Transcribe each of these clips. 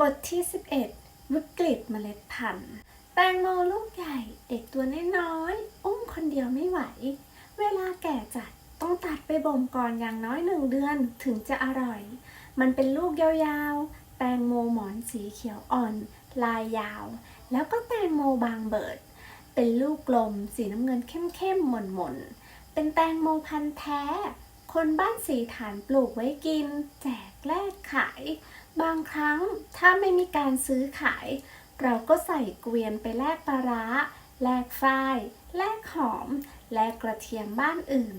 บทที่ 11 วิกฤตเมล็ดพันธุ์ แตงโมลูกใหญ่เด็กตัวน้อยๆอุ้มคนเดียวไม่ไหว เวลาแก่จัดต้องตัดไปบ่มก่อนอย่างน้อยหนึ่งเดือนถึงจะอร่อย มันเป็นลูกยาวๆ แตงโมหมอนสีเขียวอ่อน ลายยาว แล้วก็แตงโมบางเบิด เป็นลูกกลมสีน้ำเงินเข้มๆหม่นๆ เป็นแตงโมพันธุ์แท้ คนบ้านสีฐานปลูกไว้กิน แจกแลกขาย บางครั้งถ้าไม่มีการซื้อขาย เราก็ใส่เกวียนไปแลกปลาร้า แลกฝ้าย แลกหอม แลกกระเทียมบ้านอื่น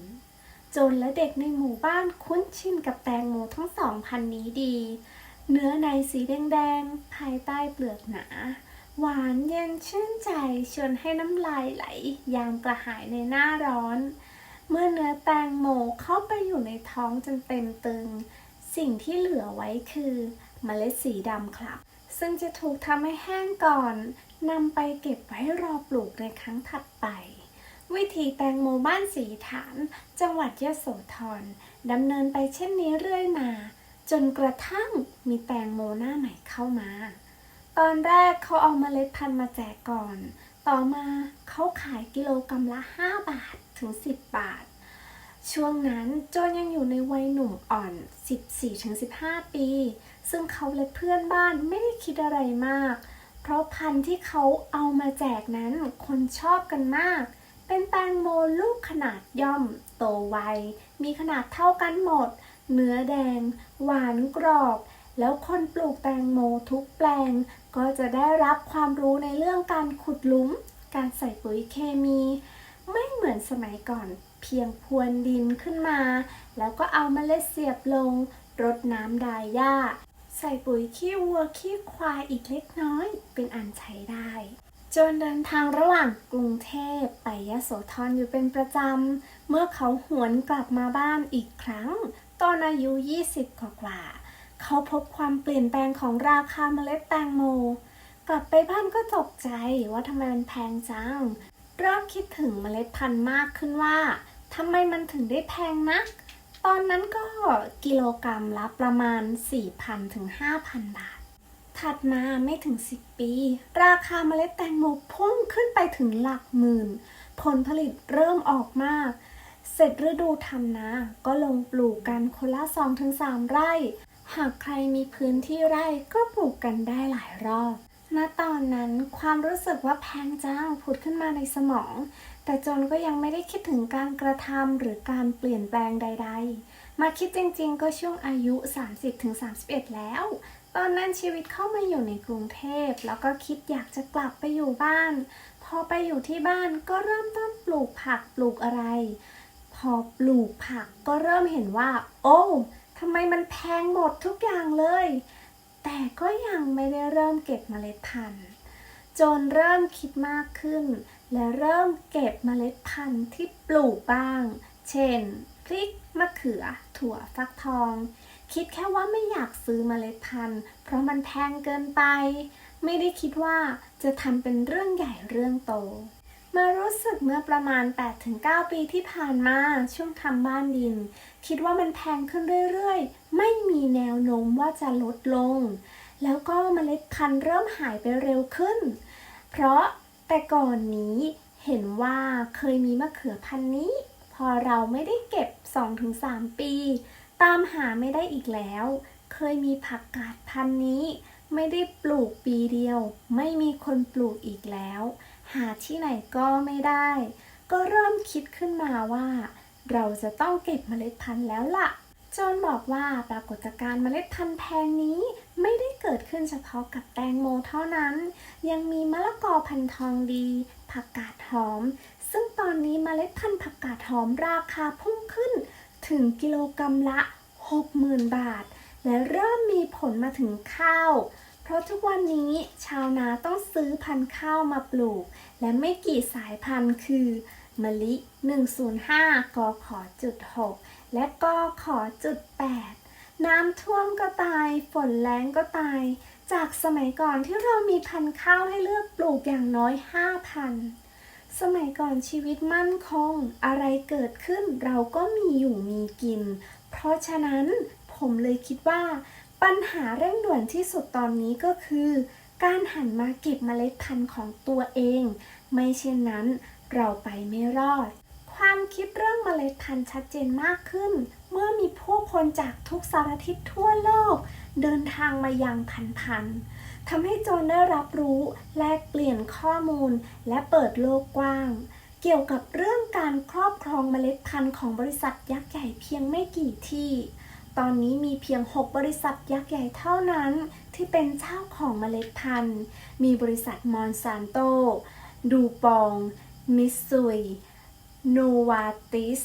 จนและเด็กในหมู่บ้านคุ้นชินกับแตงโมทั้งสองพันนี้ดี เนื้อในสีแดงๆ ภายใต้เปลือกหนา หวานเย็นชื่นใจชวนให้น้ำลายไหล ยามกระหายในหน้าร้อน เมื่อเนื้อแตงโมเข้าไปอยู่ในท้องจนเต็มตึงสิ่งที่เหลือไว้คือ เมล็ดสีดำครับ ซึ่งจะถูกทำให้แห้งก่อนนำไปเก็บไว้รอปลูกในครั้งถัดไป วิธีแตงโมบ้านสีฐาน จังหวัดยะโสธรดำเนินไปเช่นนี้เรื่อยมา จนกระทั่งมีแตงโมหน้าใหม่เข้ามา ตอนแรกเขาเอาเมล็ดพันธุ์มาแจกก่อน ต่อมาเขาขายกิโลกรัมละ 5 บาทถึง 10 บาท ช่วงนั้นโจนยังอยู่ในวัยหนุ่มอ่อน 14-15 ปี ซึ่งเขาและเพื่อนบ้านไม่ได้คิดอะไรมาก เพราะพันธุ์ที่เขาเอามาแจกนั้นคนชอบกันมาก เป็นแตงโมลูกขนาดย่อม โตไว มีขนาดเท่ากันหมด เนื้อแดง หวานกรอบ แล้วคนปลูกแตงโมทุกแปลง ก็จะได้รับความรู้ในเรื่องการขุดหลุม การใส่ปุ๋ยเคมี ไม่เหมือนสมัยก่อน เพียงพรวนดินขึ้นมา แล้วก็เอาเมล็ดเสียบลงรดน้ำดายหญ้า ใส่ปุ๋ยขี้วัวขี้ควายอีกเล็กน้อยเป็นอันใช้ได้ จนเดินทางระหว่างกรุงเทพไปยโสธรอยู่เป็นประจำ เมื่อเขาหวนกลับมาบ้านอีกครั้ง ตอนอายุ 20กว่าๆเขาพบความเปลี่ยนแปลงของราคาเมล็ดแตงโม กลับไปบ้านก็ตกใจว่าทำไมมันแพงจัง เริ่มคิดถึงเมล็ดพันธุ์มากขึ้นว่า ทำไมมันถึงได้แพงนัก ตอนนั้นก็กิโลกรรัมละประมาณ 4,000ถึง5,000 บาท ถัดมาไม่ถึง 10 ปี ราคาเมล็ดแตงโมพุ่งขึ้นไปถึงหลักหมื่น ผลผลิตเริ่มออกมาก เสร็จฤดูทำนาก็ลงปลูกกันคนละ 2-3 ไร่ หากใครมีพื้นที่ไร่ก็ปลูกกันได้หลายรอบณตอนนั้นความรู้สึกว่าแพงจังผุดขึ้นมาในสมอง แต่จนก็ยังไม่ได้คิดถึงการกระทำหรือการเปลี่ยนแปลงใด ๆ มาคิดจริงๆ ก็ช่วงอายุ 30-31 แล้ว ตอนนั้นชีวิตเข้ามาอยู่ในกรุงเทพ แล้วก็คิดอยากจะกลับไปอยู่บ้าน พอไปอยู่ที่บ้านก็เริ่มต้นปลูกผักปลูกอะไร พอปลูกผักก็เริ่มเห็นว่า โอ้ทำไมมันแพงหมดทุกอย่างเลย แต่ก็ยังไม่ได้เริ่มเก็บเมล็ดพันธุ์ จนเริ่มคิดมากขึ้น และเริ่มเก็บเมล็ดพันธุ์ที่ปลูกบ้าง เช่น พริก มะเขือ ถั่วฟักทอง คิดแค่ว่าไม่อยากซื้อเมล็ดพันธุ์ เพราะมันแพงเกินไป ไม่ได้คิดว่าจะทำเป็นเรื่องใหญ่เรื่องโต มารู้สึกเมื่อประมาณ 8-9 ปีที่ผ่านมาช่วงทำบ้านดิน คิดว่ามันแพงขึ้นเรื่อยๆ ไม่มีแนวโน้มว่าจะลดลง แล้วก็เมล็ดพันธุ์เริ่มหายไปเร็วขึ้น เพราะ แต่ก่อนนี้เห็นว่าเคยมีมะเขือพันนี้ พอเราไม่ได้เก็บ 2-3 ปี ตามหาไม่ได้อีกแล้ว เคยมีผักกาดพันนี้ ไม่ได้ปลูกปีเดียว ไม่มีคนปลูกอีกแล้ว หาที่ไหนก็ไม่ได้ ก็เริ่มคิดขึ้นมาว่า เราจะต้องเก็บเมล็ดพันธุ์แล้วล่ะ จนบอกว่าปรากฏการณ์เมล็ดพันธุ์แพงนี้ไม่ได้เกิดขึ้นเฉพาะกับแตงโมเท่านั้น ยังมีมะละกอพันธุ์ทองดี ผักกาดหอม ซึ่งตอนนี้เมล็ดพันธุ์ผักกาดหอมราคาพุ่งขึ้น ถึงกิโลกรัมละ 60,000 บาท และเริ่มมีผลมาถึงข้าว เพราะทุกวันนี้ชาวนาต้องซื้อพันธุ์ข้าวมาปลูก และไม่กี่สายพันธุ์คือมะลิ 105กขอจุด6 และก็ขอจุด 8 น้ำท่วมก็ตาย ฝนแรงก็ตาย จากสมัยก่อนที่เรามีพันธุ์ข้าวให้เลือกปลูกอย่างน้อย 5,000 สมัยก่อนชีวิตมั่นคง อะไรเกิดขึ้นเราก็มีอยู่มีกิน เพราะฉะนั้นผมเลยคิดว่า ปัญหาเร่งด่วนที่สุดตอนนี้ก็คือ การหันมาเก็บเมล็ดพันธุ์ของตัวเอง ไม่เช่นนั้นเราไปไม่รอด ความคิดเรื่องเมล็ดพันธุ์ชัดเจนมากขึ้น เมื่อมีผู้คนจากทุกสารทิศทั่วโลก เดินทางมายังพันธุ์พันธุ์ทำให้โจนได้รับรู้ แลกเปลี่ยนข้อมูล และเปิดโลกกว้าง เกี่ยวกับเรื่องการครอบครองเมล็ดพันธุ์ของบริษัทยักษ์ใหญ่เพียงไม่กี่ที่ ตอนนี้มีเพียง 6 บริษัทยักษ์ใหญ่เท่านั้น ที่เป็นเจ้าของเมล็ดพันธุ์ มีบริษัทมอนซานโต ดูปอง มิสซุย โนวาติส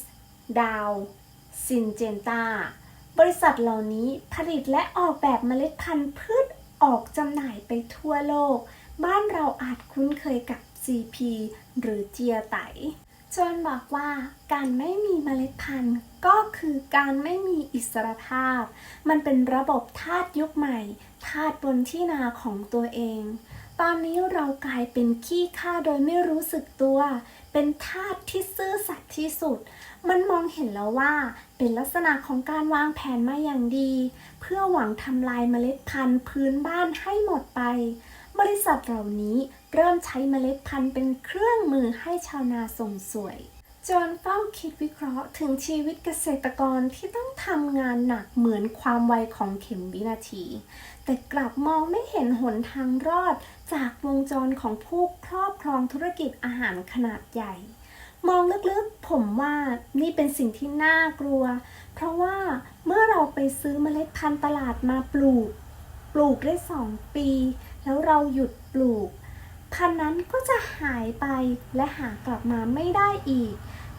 ดาว ซินเจนตา บริษัทเหล่านี้ผลิตและออกแบบเมล็ดพันธุ์พืชออกจำหน่ายไปทั่วโลก บ้านเราอาจคุ้นเคยกับ CP หรือเจียไตจนบอกว่าการไม่มีเมล็ดพันธุ์ก็คือการไม่มีอิสรภาพ มันเป็นระบบทาสยุคใหม่ทาสบนที่นาของตัวเอง ตอนนี้เรากลายเป็นขี้ข้าโดยไม่รู้สึกตัว เป็นทาสที่ซื่อสัตย์ที่สุด มันมองเห็นแล้วว่า เป็นลักษณะของการวางแผนมาอย่างดี เพื่อหวังทำลายเมล็ดพันธุ์พื้นบ้านให้หมดไป บริษัทเหล่านี้เริ่มใช้เมล็ดพันธุ์เป็นเครื่องมือให้ชาวนาส่งสวย จนเฝ้าคิดวิเคราะห์ถึงชีวิตเกษตรกรที่ต้องทำงานหนักเหมือนความไวของเข็มวินาที แต่กลับมองไม่เห็นหนทางรอดจากวงจรของผู้ครอบครองธุรกิจอาหารขนาดใหญ่ มองลึกๆผมว่านี่เป็นสิ่งที่น่ากลัว เพราะว่าเมื่อเราไปซื้อเมล็ดพันธุ์ตลาดมาปลูก ปลูกได้สองปี แล้วเราหยุดปลูก พันธุ์นั้นก็จะหายไปและหากลับมาไม่ได้อีก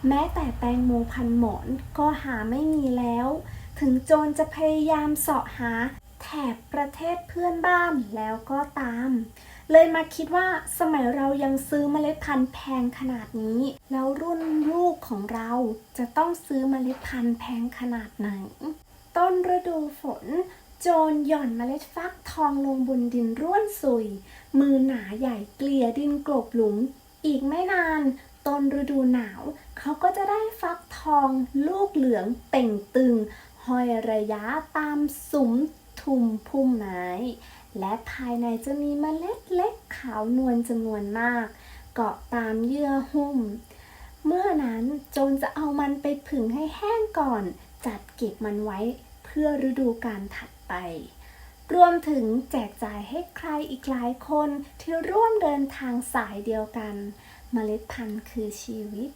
แม้แต่แตงโมพันหมอนก็หาไม่มีแล้ว ถึงโจรจะพยายามเสาะหาแถบประเทศเพื่อนบ้านแล้วก็ตาม เลยมาคิดว่าสมัยเรายังซื้อเมล็ดพันธุ์แพงขนาดนี้ แล้วรุ่นลูกของเราจะต้องซื้อเมล็ดพันธุ์แพงขนาดไหน ต้นฤดูฝน โจรหย่อนเมล็ดฟักทองลงบนดินร่วนสุย มือหนาใหญ่เกลี่ยดินกลบหลุม อีกไม่นาน ต้นฤดูหนาว เขาก็จะได้ฟักทองลูกเหลืองเต่งตึงห้อยระยะตามสุมทุมพุ่มไม้และภายในจะมีเมล็ดเล็กขาวนวลจำนวนมาก เกาะตามเยื่อหุ้ม เมื่อนั้นโจรจะเอามันไปผึ่งให้แห้งก่อน จัดเก็บมันไว้เพื่อฤดูการถัดไป รวมถึงแจกจ่ายให้ใครอีกหลายคนที่ร่วมเดินทางสายเดียวกัน เมล็ดพันธุ์คือชีวิต